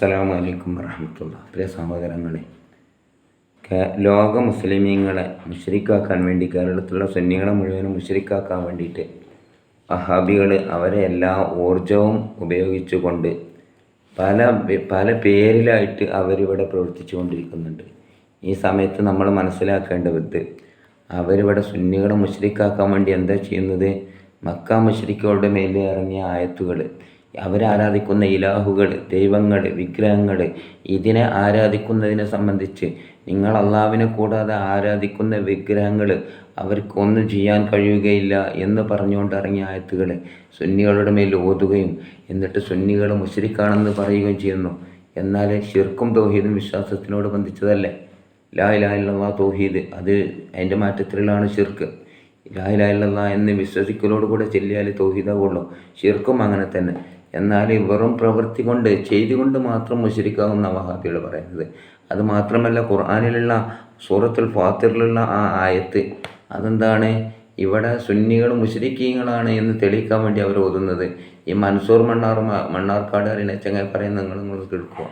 അസ്സലാമു അലൈക്കും വറഹമത്തുള്ള പ്രിയ സഹോദരങ്ങളെ ലോക മുസ്ലിമീങ്ങളെ മുഷരിക്കാക്കാൻ വേണ്ടി കേരളത്തിലുള്ള സുന്നികളെ മുഴുവനും മുഷരിക്കാക്കാൻ വേണ്ടിയിട്ട് വഹാബികൾ അവരെ എല്ലാ ഊർജവും ഉപയോഗിച്ചുകൊണ്ട് പല പല പേരിലായിട്ട് അവരിവിടെ പ്രവർത്തിച്ചു കൊണ്ടിരിക്കുന്നുണ്ട് ഈ സമയത്ത് നമ്മൾ മനസ്സിലാക്കേണ്ടത് അവരിവിടെ സുന്നികളെ മുഷരിക്കാക്കാൻ വേണ്ടി എന്താ ചെയ്യുന്നത്? മക്ക മുഷരിക്കുകളുടെ മേലിൽ ഇറങ്ങിയ ആയത്തുകൾ അവരാരാധിക്കുന്ന ഇലാഹുകൾ ദൈവങ്ങൾ വിഗ്രഹങ്ങൾ ഇതിനെ ആരാധിക്കുന്നതിനെ സംബന്ധിച്ച് നിങ്ങൾ അള്ളാവിനെ കൂടാതെ ആരാധിക്കുന്ന വിഗ്രഹങ്ങൾ അവർക്കൊന്നും ചെയ്യാൻ കഴിയുകയില്ല എന്ന് പറഞ്ഞുകൊണ്ട് ഇറങ്ങിയ ആയത്തുകൾ സുന്നികളുടെ മേൽ ഓതുകയും എന്നിട്ട് സുന്നികൾ മുഷരിക്കാണെന്ന് പറയുകയും ചെയ്യുന്നു. എന്നാൽ ഷിർക്കും തൗഹീദും വിശ്വാസത്തിനോട് ബന്ധിച്ചതല്ലേ? ലാ ഇലാഹ ഇല്ലല്ലാഹ് തൗഹീദ്. അത് അതിന്റെ മാറ്റത്തിലാണ് ഷിർക്ക് ലാ ഇലാഹ ഇല്ലല്ലാഹ് എന്ന് വിശ്വസിക്കലോടുകൂടെ ചെല്ലിയാൽ തൗഹീദാവുള്ളൂ. ഷിർക്കും അങ്ങനെ തന്നെ. എന്നാൽ വെറും പ്രവൃത്തി കൊണ്ട് ചെയ്തുകൊണ്ട് മാത്രം മുശരിക്കാവുന്ന വഹാബികൾ പറയുന്നത്. അത് മാത്രമല്ല ഖുർആാനിലുള്ള സൂറത്തുൽ ഫാത്തിറിലുള്ള ആ ആയത്ത് അതെന്താണ്? ഇവിടെ സുന്നികൾ മുശരിക്കീങ്ങളാണ് എന്ന് തെളിയിക്കാൻ വേണ്ടി അവർ ഓതുന്നത്. ഈ മൻസൂർ മണ്ണാർ മണ്ണാർക്കാട് അറിയുന്ന ചങ്ങായി പറയുന്നത് നിങ്ങൾ നിങ്ങൾ കേൾക്കുക.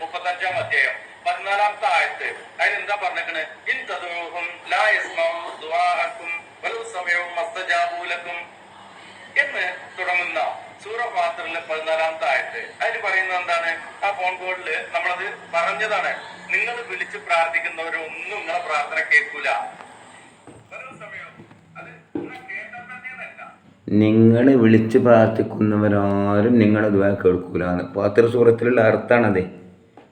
മുപ്പത്തഞ്ചാം അധ്യായം പതിനാലാമത്തെ ആയത്ത്. അതിനെന്താ പറഞ്ഞിരിക്കണ്? ഇൻ ലാ എന്ന് തുടങ്ങുന്ന സൂറ ഫാത്തറിലെ പതിനാലാമത്തെ ആയത്ത്. അതിൽ പറയുന്നത് എന്താണ്? ആ ഫോൺ കോളിൽ നമ്മളത് പറഞ്ഞതാണ്. നിങ്ങൾ വിളിച്ച് പ്രാർത്ഥിക്കുന്നവരൊന്നും നിങ്ങളെ പ്രാർത്ഥന കേൾക്കൂല. നിങ്ങൾ വിളിച്ച് പ്രാർത്ഥിക്കുന്നവരാരും നിങ്ങളെ ദ്വാ എന്ന് പാത്ര സൂറത്തിലുള്ള അർത്ഥമാണത്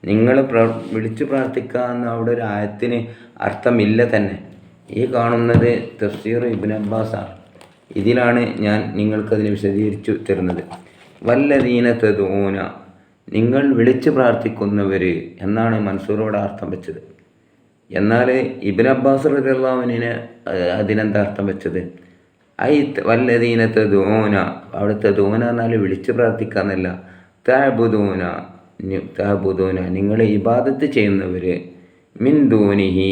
നിങ്ങൾ പ്ര വിളിച്ച് പ്രാർത്ഥിക്കാമെന്ന് അവിടെ ഒരു ആയത്തിന് അർത്ഥമില്ല തന്നെ. ഈ കാണുന്നത് തഫ്സീർ ഇബിൻ അബ്ബാസാണ്. ഇതിലാണ് ഞാൻ നിങ്ങൾക്കതിന് വിശദീകരിച്ചു തരുന്നത്. വല്ലദീന തദൂന നിങ്ങൾ വിളിച്ച് പ്രാർത്ഥിക്കുന്നവർ എന്നാണ് മൻസൂറോട് അർത്ഥം വെച്ചത്. എന്നാൽ ഇബിൻ അബ്ബാസ് റളിയല്ലാഹുവിനെ അതിനെന്താ അർത്ഥം വെച്ചത്? ഐ വല്ലതീനത്തെ ദൂന അവിടുത്തെ ദൂന എന്നാൽ വിളിച്ച് പ്രാർത്ഥിക്കാന്നല്ല താബുദൂന താബുദൂന നിങ്ങൾ ഇബാദത്ത് ചെയ്യുന്നവർ മിൻ ദൂനിഹി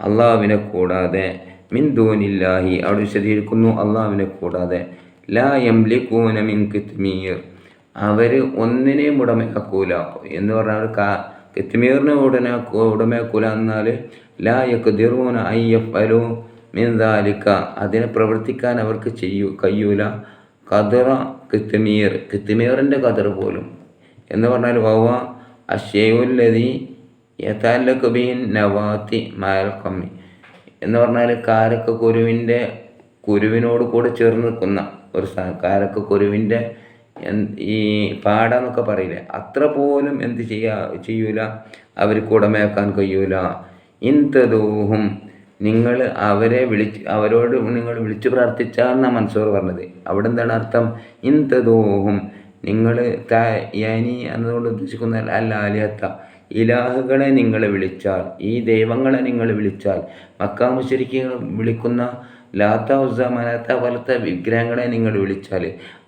അള്ളാവിനെ കൂടാതെ മിൻ ദൂനില്ലാഹി അവിടെ വിശദീകരിക്കുന്നു അള്ളാഹുവിനെ കൂടാതെ. ലാ യംലിക്കൂന മിൻ കിത്മീർ. അവർ ഒന്നിനെയും ഉടമയാക്കൂല. എന്ന് പറഞ്ഞാൽ കാ കിത്മീറിനെ ഉടനെ ഉടമയാക്കൂല എന്നാൽ ലാ യഖ്ദിറൂന അയ്യഫലു മിൻ ദാലിക്ക അതിനെ പ്രവർത്തിക്കാൻ അവർക്ക് ചെയ്യൂ കഴിയൂല. കതിറ കിത്മീർ കിത്മീറിന്റെ കതിർ പോലും. എന്ന് പറഞ്ഞാൽ വവ അഷയുല്ലതി യഥാലക്കുബീൻ നവാത്തി മായൽ എന്ന് പറഞ്ഞാൽ കാരക്ക കുരുവിന്റെ കുരുവിനോട് കൂടെ ചേർന്ന് നിൽക്കുന്ന ഒരു സാധനം കാരക്ക കുരുവിന്റെ ഈ ഈ പാടാന്നൊക്കെ പറയില്ലേ? അത്ര പോലും എന്ത് ചെയ്യാ ചെയ്യൂല. അവർ കുടമേക്കാൻ കഴിയൂല. ഇൻതദൂഹും. നിങ്ങൾ അവരെ വിളിച്ച് അവരോട് നിങ്ങൾ വിളിച്ചു പ്രാർത്ഥിച്ചാന്നാണ് മൻസൂർ പറഞ്ഞത്. അവിടെ എന്താണ് അർത്ഥം? ഇൻതദൂഹും. നിങ്ങൾ യാനി എന്നതുകൊണ്ട് ഉദ്ദേശിക്കുന്ന അല്ല അലിയത്ത ഇലാഹുകളെ നിങ്ങൾ വിളിച്ചാൽ ഈ ദൈവങ്ങളെ നിങ്ങൾ വിളിച്ചാൽ മക്കാ വിളിക്കുന്ന ലാത്ത ഉസ മനാത്ത പോലത്തെ വിഗ്രഹങ്ങളെ നിങ്ങൾ വിളിച്ചാൽ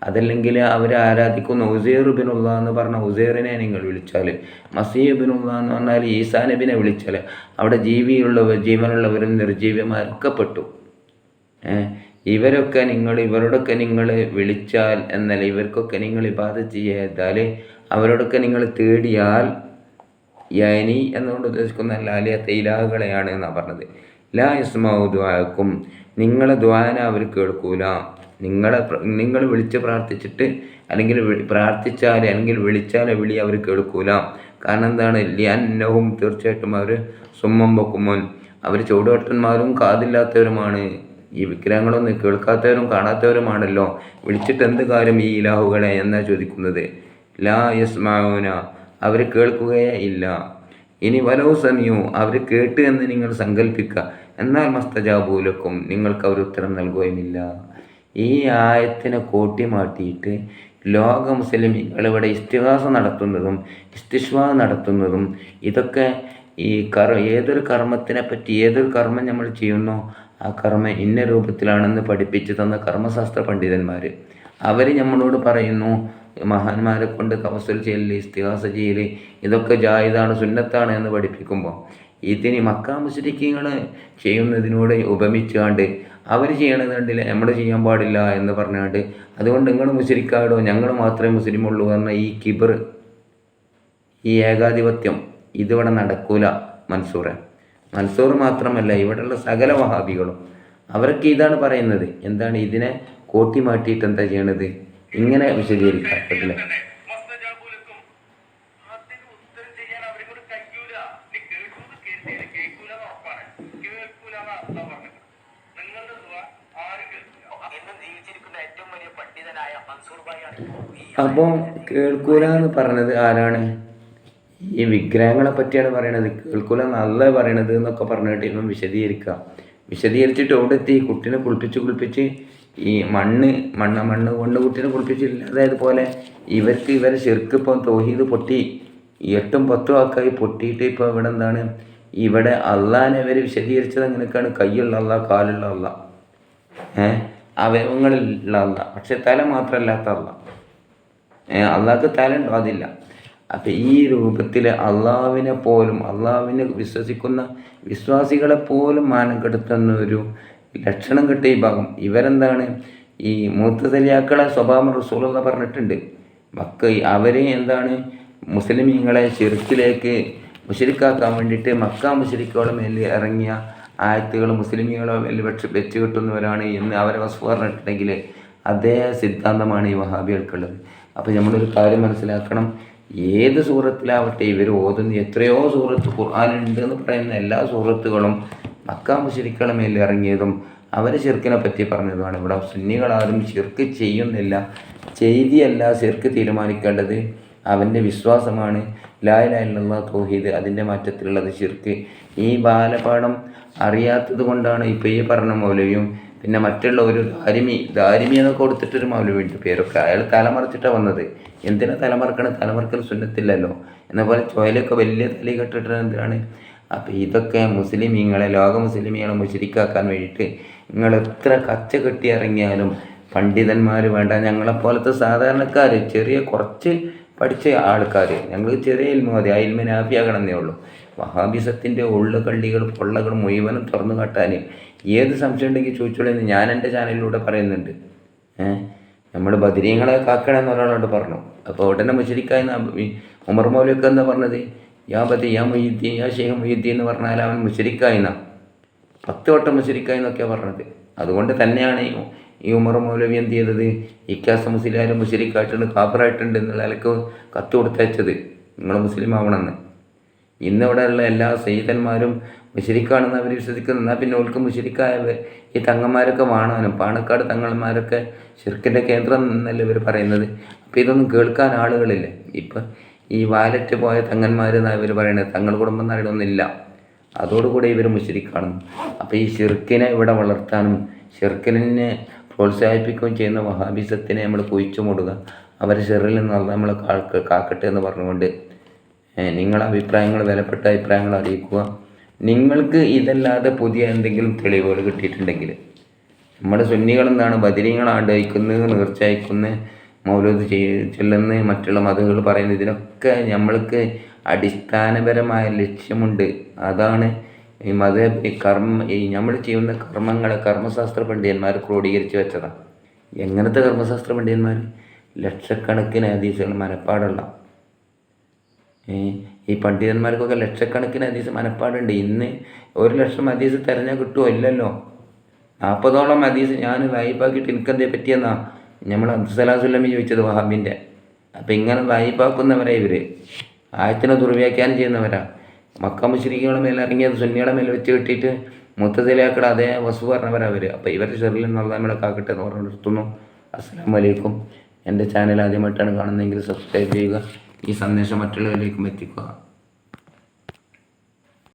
അതല്ലെങ്കിൽ അവരെ ആരാധിക്കുന്ന ഉസേർ എന്ന് പറഞ്ഞ ഉസൈറിനെ നിങ്ങൾ വിളിച്ചാൽ ബിനുള്ള എന്ന് പറഞ്ഞാൽ ഈസാനബിനെ വിളിച്ചാൽ അവിടെ ജീവിയുള്ളവർ ജീവനുള്ളവരും നിർജീവന്മാരൊക്കെ ഇവരൊക്കെ നിങ്ങൾ ഇവരോടൊക്കെ നിങ്ങൾ വിളിച്ചാൽ എന്നാൽ ഇവർക്കൊക്കെ നിങ്ങൾ ഇബാദത്ത് ചെയ്താൽ അവരോടൊക്കെ നിങ്ങൾ തേടിയാൽ യാനി എന്നുകൊണ്ട് ഉദ്ദേശിക്കുന്ന ലാലിയ തൈലാഹുകളെയാണ് എന്നാണ് പറഞ്ഞത്. ലാ ദ്വാക്കും നിങ്ങളെ ദ്വാന അവർ കേൾക്കൂല. നിങ്ങളെ നിങ്ങൾ വിളിച്ച് പ്രാർത്ഥിച്ചിട്ട് അല്ലെങ്കിൽ പ്രാർത്ഥിച്ചാൽ അല്ലെങ്കിൽ വിളിച്ചാൽ വിളി അവർ കേൾക്കൂല. കാരണം എന്താണ്? ലിയന്നവും തീർച്ചയായിട്ടും അവർ സുമ്മം വെക്കുമോൻ അവർ ചുവടുവട്ടന്മാരും കാതില്ലാത്തവരുമാണ്. ഈ വിഗ്രഹങ്ങളൊന്നും കേൾക്കാത്തവരും കാണാത്തവരുമാണല്ലോ. വിളിച്ചിട്ട് എന്ത് കാര്യം ഈ ഇലാഹുകളെ എന്നാ ചോദിക്കുന്നത്? ലാ യസ്മാവുന അവർ കേൾക്കുകയേ ഇല്ല. ഇനി വലോ സമയോ അവർ കേട്ട് എന്ന് നിങ്ങൾ സങ്കല്പിക്കുക എന്നാൽ മസ്തജാബൂലക്കും നിങ്ങൾക്ക് അവർ ഉത്തരം നൽകുകയുമില്ല. ഈ ആയത്തിനെ കോട്ടി മാറ്റിയിട്ട് ലോക മുസ്ലിമികൾ ഇവിടെ ഇസ്തിഹാസ നടത്തുന്നതും ഇസ്തിഷ്വ നടത്തുന്നതും ഇതൊക്കെ ഈ കർ ഏതൊരു കർമ്മത്തിനെ പറ്റി ഏതൊരു കർമ്മം നമ്മൾ ചെയ്യുന്നു ആ കർമ്മം ഇന്ന രൂപത്തിലാണെന്ന് പഠിപ്പിച്ചു തന്ന കർമ്മശാസ്ത്ര പണ്ഡിതന്മാർ അവർ നമ്മളോട് പറയുന്നു മഹാന്മാരെ കൊണ്ട് തപസ്സുൽ ചെയ്യൽ ഇസ്തിഹാസ ചെയ്യൽ ഇതൊക്കെ ജായിതാണ് സുന്നത്താണ് എന്ന് പഠിപ്പിക്കുമ്പോൾ ഇതിന് മക്കാ മുസ്ലിക്കീങ്ങൾ ചെയ്യുന്നതിനോട് ഉപമിച്ചുകൊണ്ട് അവർ ചെയ്യണത് കണ്ടില്ല നമ്മൾ ചെയ്യാൻ പാടില്ല എന്ന് പറഞ്ഞുകൊണ്ട് അതുകൊണ്ട് നിങ്ങൾ മുസ്ലിക്കാടോ ഞങ്ങൾ മാത്രമേ മുസ്ലിമുള്ളൂ എന്ന ഈ കിബർ ഈ ഏകാധിപത്യം ഇതിവിടെ നടക്കൂല മൻസൂറെ. മൻസൂർ മാത്രമല്ല ഇവിടെയുള്ള സകല വഹാബികളും. അവരൊക്കെ ഇതാണ് പറയുന്നത്. എന്താണ് ഇതിനെ കോട്ടി മാറ്റിയിട്ട് എന്താ ചെയ്യണത്? ഇങ്ങനെ വിശദീകരിക്കാൻ പറ്റില്ല അപ്പോൾ കേൾക്കൂല എന്ന് പറഞ്ഞത് ആരാണ്? ഈ വിഗ്രഹങ്ങളെ പറ്റിയാണ് പറയണത്. കേൾക്കൂല നല്ല പറയണത് എന്നൊക്കെ പറഞ്ഞിട്ട് ഇവൻ വിശദീകരിക്കുക വിശദീകരിച്ചിട്ട് ഓടെത്തി എത്തി കുട്ടീനെ കുളിപ്പിച്ച് കുളിപ്പിച്ച് ഈ മണ്ണ് മണ്ണ മണ്ണ് കൊണ്ട് കുട്ടീനെ കുളിപ്പിച്ചില്ല അതായത് പോലെ ഇവർക്ക് ഇവരെ ശരിക്കും തോഹീത് പൊട്ടി എട്ടും പത്തും ആക്കായി പൊട്ടിയിട്ട് ഇപ്പോൾ ഇവിടെ എന്താണ്? ഇവിടെ അള്ളാനെ ഇവർ വിശദീകരിച്ചത് അങ്ങനെയൊക്കെയാണ് കൈയുള്ള അല്ല കാലുള്ള അല്ല ഏഹ് അവയവങ്ങളിലുള്ള അല്ല പക്ഷെ തല മാത്രമല്ലാത്ത അല്ല അള്ള അള്ളാഹ്ക്ക് തലുണ്ടോ അതില്ല. അപ്പം ഈ രൂപത്തിൽ അള്ളാവിനെ പോലും അള്ളാവിനെ വിശ്വസിക്കുന്ന വിശ്വാസികളെ പോലും മാനം കെടുത്തുന്ന ഒരു ലക്ഷണം കിട്ടിയ ഭാഗം. ഇവരെന്താണ്? ഈ മൂത്തതലിയാക്കളെ സ്വഭാവം എന്ന് പറഞ്ഞിട്ടുണ്ട്. മക്ക അവർ എന്താണ്? മുസ്ലിമീങ്ങളെ ചെറുക്കിലേക്ക് മുഷരിക്കാക്കാൻ വേണ്ടിയിട്ട് മക്ക മുഷരിക്കോളം മേലിൽ ഇറങ്ങിയ ആയത്തുകൾ മുസ്ലിമീങ്ങളെ മേലിൽ വെച്ച് വെച്ച് കിട്ടുന്നവരാണ് എന്ന് അവരെ വസ്തു പറഞ്ഞിട്ടുണ്ടെങ്കിൽ അതേ സിദ്ധാന്തമാണ് ഈ വഹാബികൾക്കുള്ളത്. അപ്പോൾ നമ്മളൊരു കാര്യം മനസ്സിലാക്കണം. ഏത് സൂറത്തിലാവട്ടെ ഇവർ ഓതുന്ന എത്രയോ സൂറത്ത് ഖുർആാനുണ്ട് എന്ന് പറയുന്ന എല്ലാ സൂറത്തുകളും മക്ക മുഷരിക്കളെ മേൽ ഇറങ്ങിയതും അവരെ ചെറുക്കിനെ പറ്റി പറഞ്ഞതുമാണ്. ഇവിടെ സുന്നികളാരും ചെറുക്ക് ചെയ്യുന്നില്ല. ചെയ്തിയല്ല ചെറുക്ക് തീരുമാനിക്കേണ്ടത്. അവന്റെ വിശ്വാസമാണ്. ലായിലുള്ള തോഹീദ്. അതിന്റെ മാറ്റത്തിലുള്ളത് ശിർക്ക് ഈ ബാലപാഠം അറിയാത്തത് കൊണ്ടാണ് ഈ പറഞ്ഞ മൗലവിയും പിന്നെ മറ്റുള്ള ഒരു ദാരിമി ദാരിമി എന്നൊക്കെ കൊടുത്തിട്ടൊരു മൗലവിന്റെ പേരൊക്കെ. അയാൾ തലമറച്ചിട്ടാണ് വന്നത്. എന്തിനാ തലമറക്കണം തലമറക്കൽ സുന്നത്തില്ലല്ലോ. എന്നപോലെ ചോയലൊക്കെ വലിയ തലി കെട്ടിട്ട് എന്തിനാണ്? അപ്പോൾ ഇതൊക്കെ മുസ്ലിമീങ്ങളെ ലോക മുസ്ലിമീങ്ങളെ മുശരിക്കാക്കാൻ വേണ്ടിയിട്ട് നിങ്ങൾ എത്ര കച്ച കെട്ടി ഇറങ്ങിയാലും പണ്ഡിതന്മാർ വേണ്ട ഞങ്ങളെപ്പോലത്തെ സാധാരണക്കാർ ചെറിയ കുറച്ച് പഠിച്ച ആൾക്കാർ ഞങ്ങൾ ചെറിയ ഇൽമ മതി ആ ഹാപ്പിയാകണമെന്നേ ഉള്ളൂ. വഹാബിസത്തിന്റെ ഉള്ളുകള്ളികൾ പൊള്ളകൾ മുഴുവനും തുറന്നു കാട്ടാൻ ഏത് സംശയം ഉണ്ടെങ്കിൽ ചോദിച്ചോളൂ ഞാൻ എന്റെ ചാനലിലൂടെ പറയുന്നുണ്ട്. നമ്മൾ ബദരീങ്ങളെ കാക്കണമെന്ന് ഒരാളോട് പറഞ്ഞു. അപ്പോൾ ഉടനെ മുശരിക്കായി ഉമർ മൗലിയൊക്കെ എന്താ പറഞ്ഞത്? യാ ബദി യാ മൊയ്യുദ്ദീൻ യാ ഷെയ്ഖ് മൊയ്യുദ്ദീൻ എന്ന് പറഞ്ഞാൽ അവൻ മുഷരിക്കായിന്നാ പത്ത് വട്ടം മുഷരിക്കായി എന്നൊക്കെയാണ് പറഞ്ഞത്. അതുകൊണ്ട് തന്നെയാണ് ഈ ഉമർ മൗലവി എന്ത് ചെയ്തത്? ഇക്കാസ മുസ്ലിം മുഷരിക്കായിട്ടുണ്ട് കാബറായിട്ടുണ്ട് എന്നുള്ള നിലയ്ക്ക് കത്ത് കൊടുത്തയച്ചത്. നിങ്ങൾ മുസ്ലിം ആവണമെന്ന്. ഇന്നിവിടെയുള്ള എല്ലാ സയ്യിദന്മാരും മുഷരിക്കാണെന്ന് അവർ വിശ്വസിക്കുന്നു. എന്നാൽ പിന്നെ ഓൾക്ക് മുഷരിക്കായ ഈ തങ്ങന്മാരൊക്കെ വാണാനും പാണക്കാട് തങ്ങന്മാരൊക്കെ ഷിർക്കിന്റെ കേന്ദ്രം എന്നല്ലേ ഇവർ പറയുന്നത്. അപ്പോൾ ഇതൊന്നും കേൾക്കാൻ ആളുകളില്ല. ഇപ്പം ഈ വാലറ്റ് പോയ തങ്ങന്മാർ എന്നാണ് ഇവർ പറയുന്നത് തങ്ങൾ കുടുംബം എന്നറിയണമെന്നില്ല അതോടുകൂടി ഇവർ മുശരിക്കാണ് അപ്പോൾ ഈ ഷിർക്കിനെ ഇവിടെ വളർത്താനും ഷിർക്കിനെ പ്രോത്സാഹിപ്പിക്കുകയും ചെയ്യുന്ന വഹാബിസത്തിനെ നമ്മൾ കുഴിച്ചു മൂടുക അവരെ ഷെറിൽ നിന്ന് നമ്മൾ കാക്ക കാക്കട്ടെ എന്ന് പറഞ്ഞുകൊണ്ട് നിങ്ങളുടെ അഭിപ്രായങ്ങൾ വിലപ്പെട്ട അഭിപ്രായങ്ങൾ അറിയിക്കുക. നിങ്ങൾക്ക് ഇതല്ലാതെ പുതിയ എന്തെങ്കിലും തെളിവുകൾ കിട്ടിയിട്ടുണ്ടെങ്കിൽ നമ്മുടെ ബദിരീങ്ങളാണ്ട് അയക്കുന്നത് നേർച്ച അയക്കുന്നത് മൗലൂദ് ചെയ് മറ്റുള്ള മതങ്ങൾ പറയുന്നത് ഇതിനൊക്കെ നമ്മൾക്ക് അടിസ്ഥാനപരമായ ലക്ഷ്യമുണ്ട്. അതാണ് ഈ മത ഈ കർമ്മ ഈ നമ്മൾ ചെയ്യുന്ന കർമ്മങ്ങളെ കർമ്മശാസ്ത്ര പണ്ഡിതന്മാർ ക്രോഡീകരിച്ച് വെച്ചതാണ്. എങ്ങനത്തെ കർമ്മശാസ്ത്ര പണ്ഡിതന്മാർ? ലക്ഷക്കണക്കിന് ഹദീസുകൾ മനപ്പാടുള്ള. ഈ പണ്ഡിതന്മാർക്കൊക്കെ ലക്ഷക്കണക്കിന് ഹദീസ് മനപ്പാടുണ്ട്. ഇന്ന് ഒരു ലക്ഷം ഹദീസ് തിരഞ്ഞാൽ കിട്ടുമോ ഇല്ലല്ലോ. നാൽപ്പതോളം ഹദീസ് ഞാൻ വായ്പാക്കിയിട്ട് എനിക്കെന്തേ പറ്റിയെന്നാ? നമ്മൾ അബ്ദുസലാസുല്ലമി ചോദിച്ചത് വഹാബിന്റെ അപ്പം ഇങ്ങനെ വായ്പാക്കുന്നവരാ ഇവർ ആയത്തിനെ ദുർവ്യാഖ്യാനം ചെയ്യുന്നവരാ. മക്ക മുശ്രീകളുടെ മേലെ ഇറങ്ങിയത് സുന്നിയുടെ മേലെ വെച്ച് കിട്ടിയിട്ട് മുത്തതിലാക്കട അതേ വസു പറഞ്ഞവരാ അവർ അപ്പോൾ ഇവരുടെ ചെറിയ നല്ല നമ്മളെ കാക്കട്ടെ എന്ന് പറഞ്ഞു നിർത്തുന്നു. അസ്സാം വലൈക്കും എന്റെ ചാനൽ ആദ്യമായിട്ടാണ് കാണുന്നതെങ്കിൽ സബ്സ്ക്രൈബ് ചെയ്യുക. ഈ സന്ദേശം മറ്റുള്ളവരിലേക്കും എത്തിക്കുക.